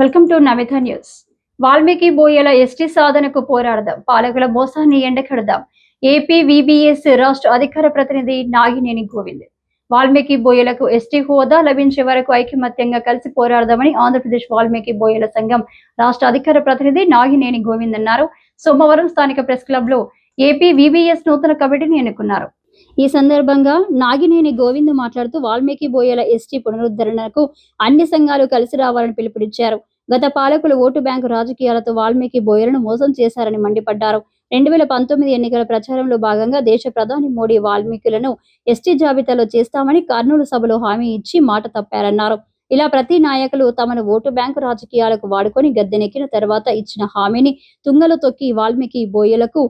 Welcome to Navitha news Valmiki బోయల ST సాధనకు పోరాడదాం. పాలకుల మోసాన్ని ఎండకెడదాం. ఏపీ విబిఎస్ రాష్ట్ర అధికార ప్రతినిధి నాగినేని గోవింద్. వాల్మీకి బోయలకు ఎస్టీ హోదా లభించే వరకు ఐకమత్యంగా కలిసి పోరాడదామని ఆంధ్రప్రదేశ్ వాల్మీకి బోయల సంఘం రాష్ట్ర అధికార ప్రతినిధి నాగినేని గోవింద్ అన్నారు. సోమవారం స్థానిక ప్రెస్ క్లబ్లో ఏపీ విబిఎస్ నూతన కమిటీని ఎన్నుకున్నారు. ఈ సందర్భంగా నాగినేని గోవింద్ మాట్లాడుతూ వాల్మీకి బోయల ఎస్టీ పునరుద్ధరణకు అన్ని సంఘాలు కలిసి రావాలని పిలుపునిచ్చారు. గత పాలకులు ఓటు బ్యాంకు రాజకీయాలతో వాల్మీకి బోయలను మోసం చేశారని మండిపడ్డారు. రెండు వేల పంతొమ్మిది ఎన్నికల ప్రచారంలో భాగంగా దేశ ప్రధాని మోడీ వాల్మీకులను ఎస్టీ జాబితాలో చేస్తామని కర్నూలు సభలో హామీ ఇచ్చి మాట తప్పారన్నారు. ఇలా ప్రతి నాయకులు తమను ఓటు బ్యాంకు రాజకీయాలకు వాడుకొని గద్దెనెక్కిన తర్వాత ఇచ్చిన హామీని తుంగలో తొక్కి వాల్మీకి బోయలకు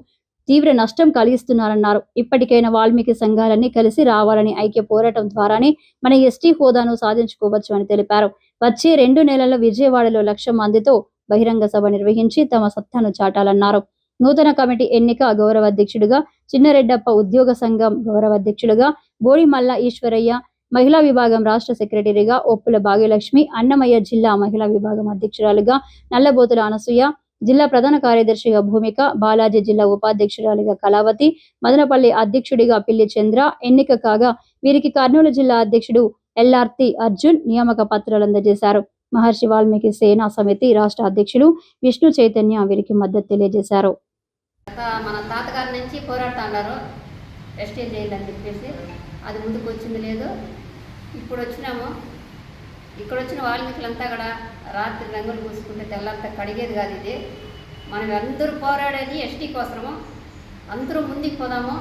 తీవ్ర నష్టం కలిగిస్తున్నారన్నారు. ఇప్పటికైనా వాల్మీకి సంఘాలన్నీ కలిసి రావాలని ఐక్య పోరాటం ద్వారానే మన ఎస్టీ హోదాను సాధించుకోవచ్చు అని తెలిపారు. వచ్చే రెండు నెలల విజయవాడలో లక్ష మందితో బహిరంగ సభ నిర్వహించి తమ సత్తాను చాటాలన్నారు. నూతన కమిటీ ఎన్నిక గౌరవ అధ్యక్షుడిగా చిన్నరెడ్డప్ప ఉద్యోగ సంఘం గౌరవ అధ్యక్షుడిగా బోడిమల్ల ఈశ్వరయ్య మహిళా విభాగం రాష్ట్ర సెక్రటరీగా ఒప్పుల భాగ్యలక్ష్మి అన్నమయ్య జిల్లా మహిళా విభాగం అధ్యక్షురాలుగా నల్లబోతుల అనసూయ జిల్లా ప్రధాన కార్యదర్శిగా భూమిక బాలాజీ జిల్లా ఉపాధ్యక్షురాలిగా కళావతి మదనపల్లి అధ్యక్షుడిగా పిల్లి చంద్ర ఎన్నిక కాగా వీరికి కర్నూలు జిల్లా అధ్యక్షుడు ఎల్ఆర్తి అర్జున్ నియామక పత్రాలు అందజేశారు. మహర్షి వాల్మీకి సేనా సమితి రాష్ట్ర అధ్యక్షులు విష్ణు చైతన్య వీరికి మద్దతు తెలియజేశారు. మన తాతగారి నుంచి పోరాడుతున్నారు. ఎస్టీ చేయాలని చెప్పేసి. అది ముందుకు వచ్చింది లేదు. ఇప్పుడు వచ్చినాము. ఇక్కడ వచ్చిన వాల్మీకులంతా కూడా రాత్రి రంగులు పూసుకుంటే తెల్లంతా కడిగేది కాదు ఇది. మనం అందరూ పోరాడేది ఎస్టీ కోసము అందరూ ముందుకు పోదాము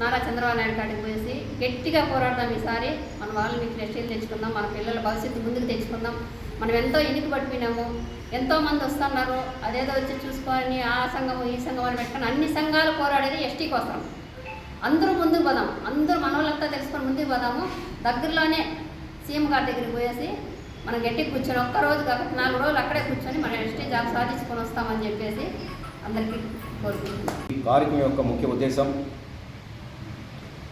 నారా చంద్రబాబు నాయుడు కాడికి పోయేసి గట్టిగా పోరాడదాం ఈసారి. మన వాల్మీకి ఎస్టీలు తెచ్చుకుందాం మన పిల్లల భవిష్యత్తు ముందుకు తెచ్చుకుందాం. మనం ఎంతో ఎన్నిక పడిపోయినాము ఎంతో మంది వస్తున్నారు అదేదో వచ్చి చూసుకొని ఆ సంఘం ఈ సంఘం అని పెట్టుకొని అన్ని సంఘాలు పోరాడేది ఎస్టీ కోసం అందరూ ముందుకు పోదాం అందరూ మన వాళ్ళంతా తెలుసుకొని ముందుకు పోదాము. దగ్గరలోనే సీఎం గారి దగ్గరికి పోయేసి మనం గట్టికి కూర్చొని ఒక్క రోజు కాకపోతే నాలుగు రోజులు అక్కడే కూర్చొని మనం ఎస్టీ జాబ్ సాధించుకొని వస్తామని చెప్పేసి అందరికీ కోరుకుంటున్నాం. ఈ కార్యక్రమం యొక్క ముఖ్య ఉద్దేశం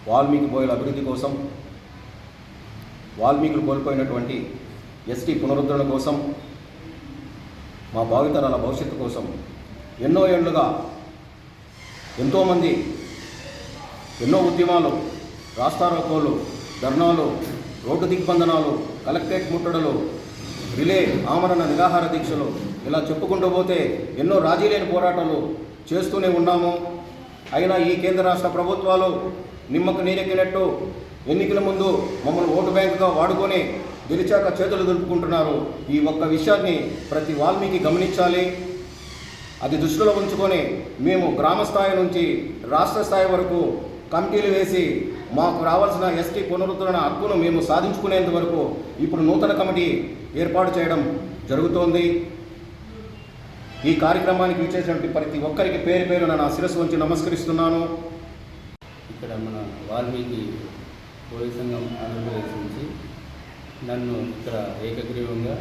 వాల్మీకి బోయల అభివృద్ధి కోసం వాల్మీకులు కోల్పోయినటువంటి ఎస్టీ పునరుద్ధరణ కోసం మా భావితరాల భవిష్యత్తు కోసం ఎన్నో ఏళ్ళుగా ఎంతోమంది ఎన్నో ఉద్యమాలు రాస్తారోకోలు ధర్నాలు రోడ్డు దిగ్బంధనాలు కలెక్టరేట్ ముట్టడలు రిలే ఆమరణ నిరాహార దీక్షలు ఇలా చెప్పుకుంటూ పోతే ఎన్నో రాజీ లేని పోరాటాలు చేస్తూనే ఉన్నాము. అయినా ఈ కేంద్ర రాష్ట్ర ప్రభుత్వాలు నిమ్మకు నీరెక్కినట్టు ఎన్నికల ముందు మమ్మల్ని ఓటు బ్యాంకుగా వాడుకొని గెలిచాక చేతులు దులుపుకుంటున్నారు. ఈ ఒక్క విషయాన్ని ప్రతి వాల్మీకి గమనించాలి. అది దృష్టిలో ఉంచుకొని మేము గ్రామ స్థాయి నుంచి రాష్ట్ర స్థాయి వరకు కమిటీలు వేసి మాకు రావాల్సిన ఎస్టీ పునరుద్ధరణ హక్కును మేము సాధించుకునేంత వరకు ఇప్పుడు నూతన కమిటీ ఏర్పాటు చేయడం జరుగుతోంది. ఈ కార్యక్రమానికి ఇచ్చేసినటువంటి ప్రతి ఒక్కరికి పేరు పేరు నా శిరస్సు వంచి నమస్కరిస్తున్నాను. ఇక్కడ మన వాల్మీకి పోలీస్ సంఘం ఆంధ్రప్రదేశ్ నుంచి నన్ను ఇక్కడ ఏకగ్రీవంగా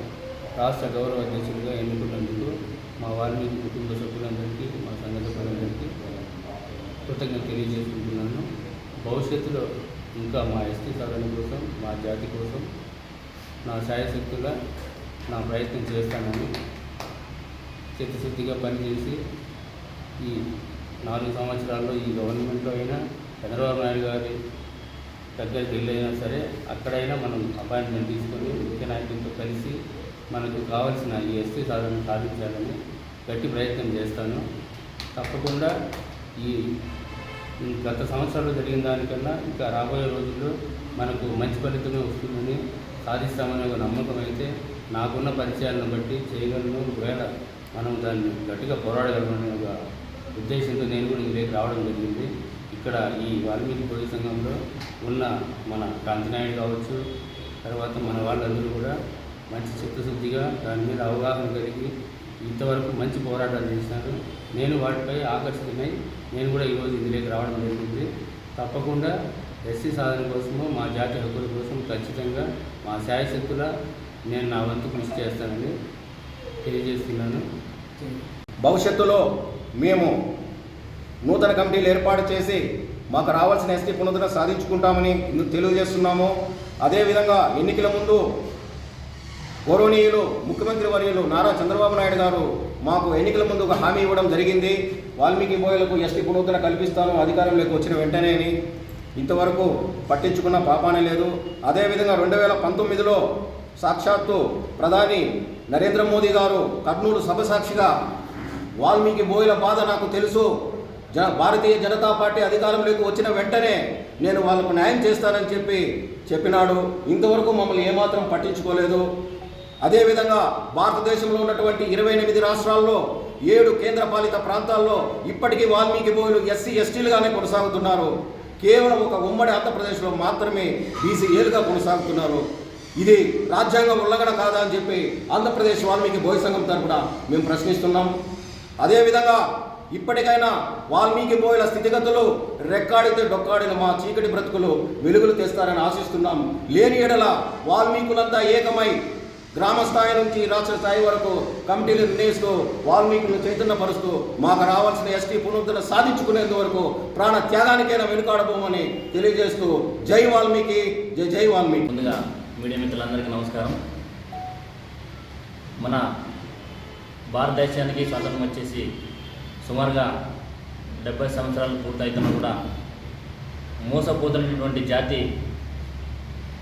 రాష్ట్ర గౌరవ అధ్యక్షుడిగా ఎన్నుకున్నందుకు మా వాల్మీకి కుటుంబ సభ్యులందరికీ మా సంఘ సభ్యులందరికీ కృతజ్ఞత తెలియజేసుకుంటున్నాను భవిష్యత్తులో ఇంకా మా ఎస్టీ సాధన కోసం మా జాతి కోసం నా శాయశక్తుల నా ప్రయత్నం చేస్తానని చిత్తశుద్ధిగా పనిచేసి ఈ నాలుగు సంవత్సరాల్లో ఈ గవర్నమెంట్లో అయినా చంద్రబాబు నాయుడు గారి దగ్గరికి వెళ్ళైనా సరే అక్కడైనా మనం అపాయింట్మెంట్ తీసుకొని ముఖ్య నాయకులతో కలిసి మనకు కావాల్సిన ఈ ఎస్టీ సాధన సాధించాలని గట్టి ప్రయత్నం చేస్తాను. తప్పకుండా ఈ గత సంవత్సరాలు జరిగిన దానికన్నా ఇంకా రాబోయే రోజుల్లో మనకు మంచి ఫలితమే వస్తుందని సాధిస్తామనే ఒక నమ్మకం అయితే నాకున్న పరిచయాలను బట్టి చేయగలను. ఒకవేళ మనం దాన్ని గట్టిగా పోరాడగలమనే ఒక ఉద్దేశంతో నేను కూడా ఇక్కడికి రావడం జరిగింది. ఇక్కడ ఈ వాల్మీకి పొడి సంఘంలో ఉన్న మన కాంతినాయుడు కావచ్చు తర్వాత మన వాళ్ళందరూ కూడా మంచి చిత్తశుద్ధిగా దాని మీద అవగాహన కలిగి ఇంతవరకు మంచి పోరాటాలు చేశారు. నేను వాటిపై ఆకర్షితమై నేను కూడా ఈరోజు ఇందులోకి రావడం జరిగింది. తప్పకుండా ఎస్సీ సాధన కోసము మా జాతి హక్కుల కోసం ఖచ్చితంగా మా శాయశక్తుల నేను నా వంతు కృషి చేస్తానని తెలియజేస్తున్నాను. భవిష్యత్తులో మేము నూతన కమిటీలు ఏర్పాటు చేసి మాకు రావాల్సిన ఎస్టీ పునరుద్ధరణ సాధించుకుంటామని తెలియజేస్తున్నాము. అదేవిధంగా ఎన్నికల ముందు గౌరవనీయులు ముఖ్యమంత్రి వర్యులు నారా చంద్రబాబు నాయుడు గారు మాకు ఎన్నికల ముందు ఒక హామీ ఇవ్వడం జరిగింది. వాల్మీకి బోయలకు ఎస్టీ పునరుద్ధరణ కల్పిస్తాను. అధికారంలోకి వచ్చిన వెంటనే అని. ఇంతవరకు పట్టించుకున్న పాపానే లేదు. అదేవిధంగా రెండు వేల పంతొమ్మిదిలో సాక్షాత్తు ప్రధాని నరేంద్ర మోదీ గారు కర్నూలు సభ సాక్షిగా వాల్మీకి బోయల బాధ నాకు తెలుసు. జ భారతీయ జనతా పార్టీ అధికారంలోకి వచ్చిన వెంటనే నేను వాళ్ళకు న్యాయం చేస్తానని చెప్పి చెప్పినాడు. ఇంతవరకు మమ్మల్ని ఏమాత్రం పట్టించుకోలేదు. అదేవిధంగా భారతదేశంలో ఉన్నటువంటి ఇరవై ఎనిమిది రాష్ట్రాల్లో ఏడు కేంద్రపాలిత ప్రాంతాల్లో ఇప్పటికీ వాల్మీకి బోయలు ఎస్సీ ఎస్టీలుగానే కొనసాగుతున్నారు. కేవలం ఒక ఉమ్మడి ఆంధ్రప్రదేశ్లో మాత్రమే బీసీఏలుగా కొనసాగుతున్నారు. ఇది రాజ్యాంగం ఉల్లంఘన కాదా అని చెప్పి ఆంధ్రప్రదేశ్ వాల్మీకి బోయ సంఘం తరపున మేము ప్రశ్నిస్తున్నాం. అదేవిధంగా ఇప్పటికైనా వాల్మీకి బోయల స్థితిగతులు రెక్కాడితే డొక్కాడిన మా చీకటి బ్రతుకులు వెలుగులు తెస్తారని ఆశిస్తున్నాం. లేని ఎడల వాల్మీకులంతా ఏకమై గ్రామ స్థాయి నుంచి రాష్ట్ర స్థాయి వరకు కమిటీలు నిర్ణయిస్తూ వాల్మీకులను చైతన్యపరుస్తూ మాకు రావాల్సిన ఎస్టీ పునరుద్ధరణ సాధించుకునేంత వరకు ప్రాణ త్యాగానికైనా వెనుకాడబోమని తెలియజేస్తూ జై వాల్మీకి జై జై వాల్మీకి. ముందుగా మీడియా మిత్రులందరికీ నమస్కారం. మన భారతదేశానికి స్వాతంత్రం వచ్చేసి సుమారుగా డెబ్బై సంవత్సరాలు పూర్తయితున్నా కూడా మోసపోతున్నటువంటి జాతి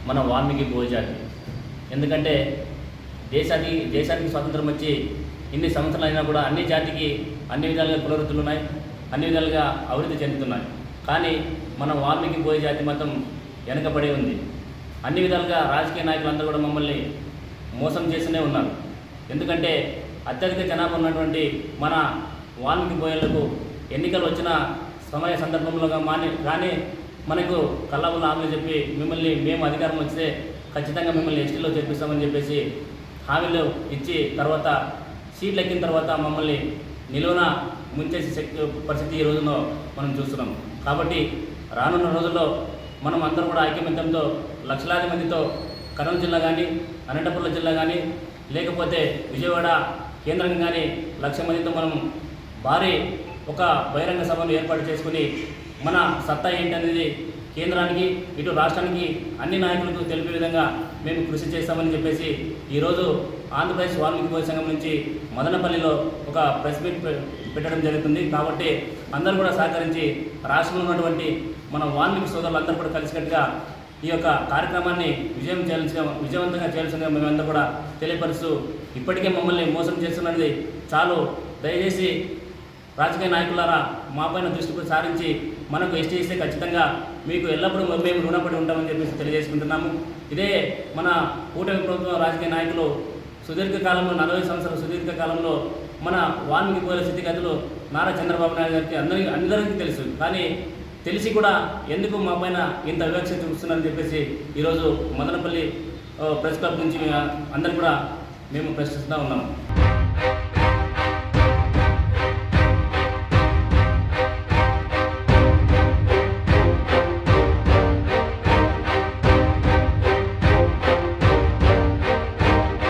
మన వాల్మీకి గోజాతి ఎందుకంటే దేశానికి దేశానికి స్వాతంత్రం వచ్చి ఇన్ని సంవత్సరాలు అయినా కూడా అన్ని జాతికి అన్ని విధాలుగా పునరుద్ధులు ఉన్నాయి అన్ని విధాలుగా అభివృద్ధి చెందుతున్నాయి. కానీ మన వాల్మీకి పోయే జాతి మాత్రం వెనకబడి ఉంది. అన్ని విధాలుగా రాజకీయ నాయకులందరూ కూడా మమ్మల్ని మోసం చేస్తూనే ఉన్నారు. ఎందుకంటే అత్యధిక జనాభా ఉన్నటువంటి మన వాల్మీకి బోయలకు ఎన్నికలు వచ్చిన సమయ సందర్భంలో మాని కానీ మనకు కళ్ళబుల్ల హామీలు చెప్పి మిమ్మల్ని మేము అధికారం వస్తే ఖచ్చితంగా మిమ్మల్ని ఎస్టీలో చేర్పిస్తామని చెప్పేసి హామీలు ఇచ్చి తర్వాత సీట్లు ఎక్కిన తర్వాత మమ్మల్ని నిలువున ముంచేసి శక్తి పరిస్థితి ఈ రోజులో మనం చూస్తున్నాం. కాబట్టి రానున్న రోజుల్లో మనం అందరం కూడా ఐకమత్యంతో లక్షలాది మందితో కర్నూలు జిల్లా కానీ అనంతపురం జిల్లా కానీ లేకపోతే విజయవాడ కేంద్రం కానీ లక్ష మందితో మనం భారీ ఒక బహిరంగ సభను ఏర్పాటు చేసుకుని మన సత్తా ఏంటనేది కేంద్రానికి ఇటు రాష్ట్రానికి అన్ని నాయకులకు తెలిపే విధంగా మేము కృషి చేస్తామని చెప్పేసి ఈరోజు ఆంధ్రప్రదేశ్ వాల్మీకి సంఘం నుంచి మదనపల్లిలో ఒక ప్రెస్ మీట్ పెట్టడం జరుగుతుంది. కాబట్టి అందరూ కూడా సహకరించి రాష్ట్రంలో ఉన్నటువంటి మన వాల్మీకి సోదరులందరూ కూడా కలిసికట్టుగా ఈ యొక్క కార్యక్రమాన్ని విజయం చేయాల్సిన విజయవంతంగా చేయాల్సిందిగా మేమందరూ కూడా తెలియపరుస్తూ ఇప్పటికే మమ్మల్ని మోసం చేస్తున్నది చాలు. దయచేసి రాజకీయ నాయకులారా మా పైన దృష్టి సారించి మనకు ఎస్టీ ఇస్తే ఖచ్చితంగా మీకు ఎల్లప్పుడూ మేము రుణపడి ఉంటామని చెప్పేసి తెలియజేసుకుంటున్నాము. ఇదే మన కూటమి ప్రభుత్వం రాజకీయ నాయకులు సుదీర్ఘ కాలంలో నలభై సంవత్సరాల సుదీర్ఘ కాలంలో మన వాల్మీకి పోయే స్థితిగతులు నారా చంద్రబాబు నాయుడు గారికి అందరికీ అందరికీ తెలుసు. కానీ తెలిసి కూడా ఎందుకు మా పైన ఇంత వివక్ష చూపిస్తున్నారని చెప్పేసి ఈరోజు మదనపల్లి ప్రెస్ క్లబ్ నుంచి అందరు కూడా మేము ప్రశ్నిస్తూ ఉన్నాము.